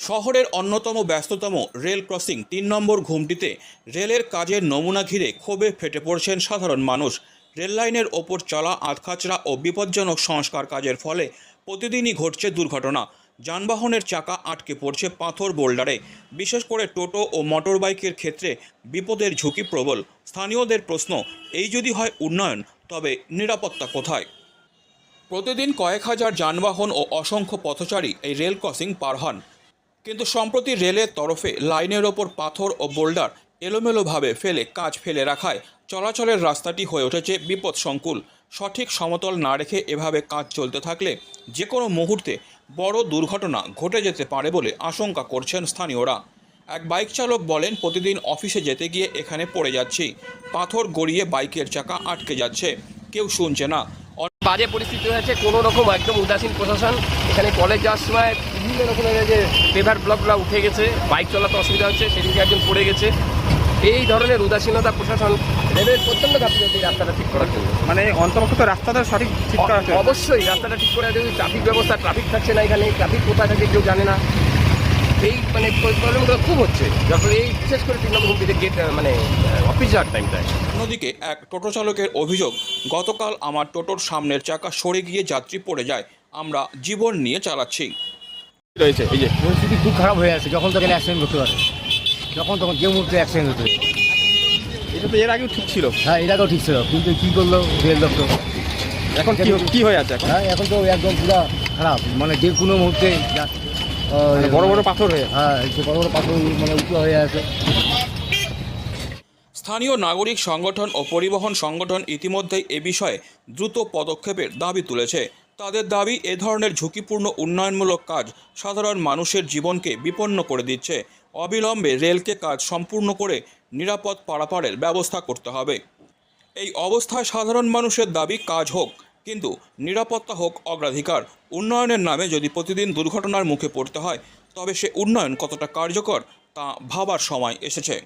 শহরের অন্যতম ব্যস্ততম রেল ক্রসিং তিন নম্বর ঘুমটিতে রেলের কাজের নমুনা ঘিরে ক্ষোভে ফেটে পড়ছেন সাধারণ মানুষ। রেল লাইনের ওপর চলা আধখাচড়া ও বিপজ্জনক সংস্কার কাজের ফলে প্রতিদিনই ঘটছে দুর্ঘটনা। যানবাহনের চাকা আটকে পড়ছে পাথর বোল্ডারে। বিশেষ করে টোটো ও মোটরবাইকের ক্ষেত্রে বিপদের ঝুঁকি প্রবল। স্থানীয়দের প্রশ্ন, এই যদি হয় উন্নয়ন, তবে নিরাপত্তা কোথায়? প্রতিদিন কয়েক হাজার যানবাহন ও অসংখ্য পথচারী এই রেল ক্রসিং পার হন। কিন্তু সম্প্রতি রেলের তরফে লাইনের ওপর পাথর ও বোল্ডার এলোমেলোভাবে ফেলে কাজ ফেলে রাখায় চলাচলের রাস্তাটি হয়ে উঠেছে বিপদসংকুল। সঠিক সমতল না রেখে এভাবে কাজ চলতে থাকলে যে কোনো মুহূর্তে বড় দুর্ঘটনা ঘটে যেতে পারে বলে আশঙ্কা করছেন স্থানীয়রা। এক বাইক চালক বলেন, প্রতিদিন অফিসে যেতে গিয়ে এখানে পড়ে যাচ্ছি। পাথর গড়িয়ে বাইকের চাকা আটকে যাচ্ছে। কেউ শুনছে না। বাজে পরিস্থিতি হয়েছে কোনো রকম একদম উদাসীন প্রশাসন। এখানে কলেজ যাওয়ার সময় বিভিন্ন রকমের যে পেভার ব্লকগুলো উঠে গেছে বাইক চালাতে অসুবিধা হচ্ছে সেদিকে একজন পড়ে গেছে। এই ধরনের উদাসীনতা প্রশাসন রেলের প্রচণ্ড গাফিলতি রাস্তাটা ঠিক করার জন্য। মানে অন্তর্ভুক্ত রাস্তাটা সঠিক ঠিক করা অবশ্যই রাস্তাটা ঠিক করে যদি ট্রাফিক ব্যবস্থা ট্রাফিক থাকছে না এখানে ট্রাফিক কোথায় থাকে কেউ জানে না। এই মানে প্রবলেমগুলো খুব হচ্ছে। যখন এই বিশেষ করে তিন নম্বর হুমকিতে গেট মানে অফিস যাওয়ার টাইমটায় অন্যদিকে এক টোটো চালকের অভিযোগ গতকাল আমার টোটোর সামনের চাকা সরে গিয়ে যাত্রী পড়ে যায় আমরা জীবন নিয়ে চালাচ্ছি। রয়েছে এই যে পরিস্থিতি খুব খারাপ হয়ে আছে যখন তখন অ্যাক্সিডেন্ট হতে পারে। যখন তখন যে মুহূর্তে অ্যাক্সিডেন্ট হতে। এটা তো এর আগেও ঠিক ছিল। হ্যাঁ এটাকেও ঠিক ছিল কিন্তু কী করল রেল দপ্তর? এখন কি কি হয়ে আছে এখন? হ্যাঁ এখন তো একদম পুরো খারাপ মানে যে কোনো মুহূর্তে বড় বড় পাথর হয়ে হ্যাঁ বড় বড় পাথর মানে উঁচু হয়ে আছে। স্থানীয় নাগরিক সংগঠন ও পরিবহন সংগঠন ইতিমধ্যেই এ বিষয়ে দ্রুত পদক্ষেপের দাবি তুলেছে। তাদের দাবি এ ধরনের ঝুঁকিপূর্ণ উন্নয়নমূলক কাজ সাধারণ মানুষের জীবনকে বিপন্ন করে দিচ্ছে। অবিলম্বে রেলকে কাজ সম্পূর্ণ করে নিরাপদ পারাপারের ব্যবস্থা করতে হবে। এই অবস্থায় সাধারণ মানুষের দাবি কাজ হোক। কিন্তু নিরাপত্তা হোক অগ্রাধিকার, উন্নয়নের নামে যদি প্রতিদিন দুর্ঘটনার মুখে পড়তে হয়, তবে সে উন্নয়ন কতটা কার্যকর তা ভাবার সময় এসেছে।